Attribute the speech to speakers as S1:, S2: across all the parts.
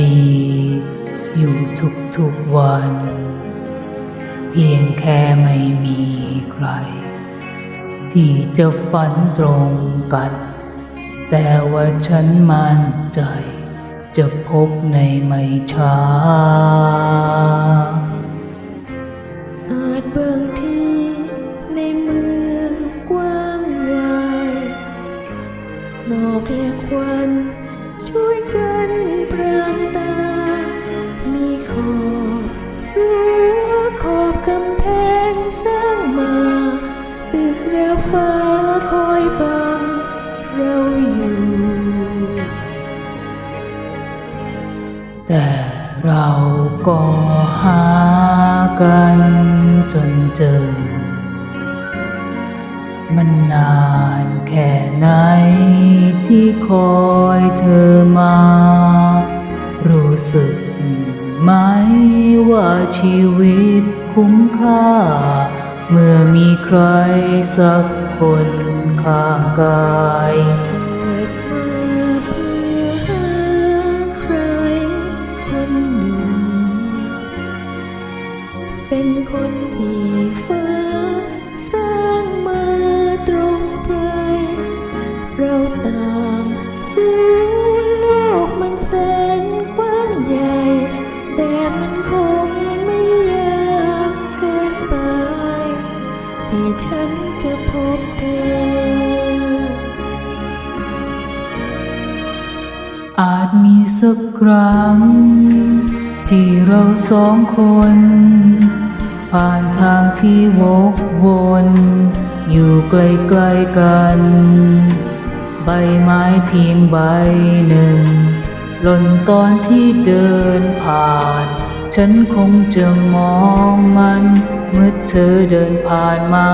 S1: ดี อยู่ทุกๆวัน เพียงแค่ไม่มีใคร ที่จะฝันตรงกัน แต่ว่าฉันมั่นใจ จะพบในไม่ช้า
S2: อาจบางที่ในเมืองกว้างใหญ่หมอกและควัน แต่เรา
S1: ก็หากันจนเจอ มันนานแค่ไหนที่คอยเธอมา รู้สึกไหมว่าชีวิตคุ้มค่า เมื่อมีใครสักคนข้างกาย
S2: เป็นคนที่ฟ้า สร้างมาตรงใจ เราต่างรู้โลกมันแสนกว้างใหญ่ แต่มันคงไม่ยากเกินไป ที่ฉันจะพบเธอ
S1: อาจมีสักครั้งที่เราสองคน ผ่านทางที่วกวนอยู่ใกล้ๆกัน ใบไม้เพียงใบหนึ่งหล่นตอนที่เดินผ่าน ฉันคงจะมองมัน เมื่อเธอเดินผ่านมา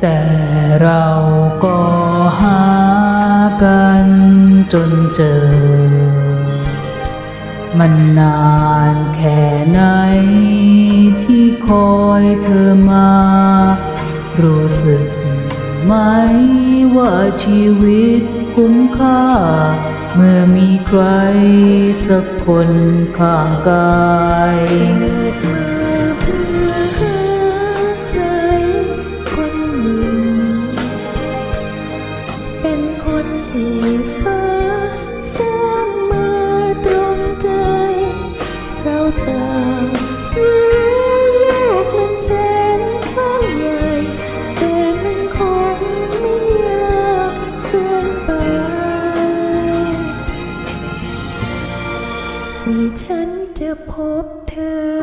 S2: แต่เรา
S1: ก็หากันจนเจอ มันนานแค่ไหนที่คอยเธอมา รู้สึกไหมว่าชีวิตคุ้มค่า เมื่อมีใครสักคนข้างกาย
S2: ฉันจะพบเธอ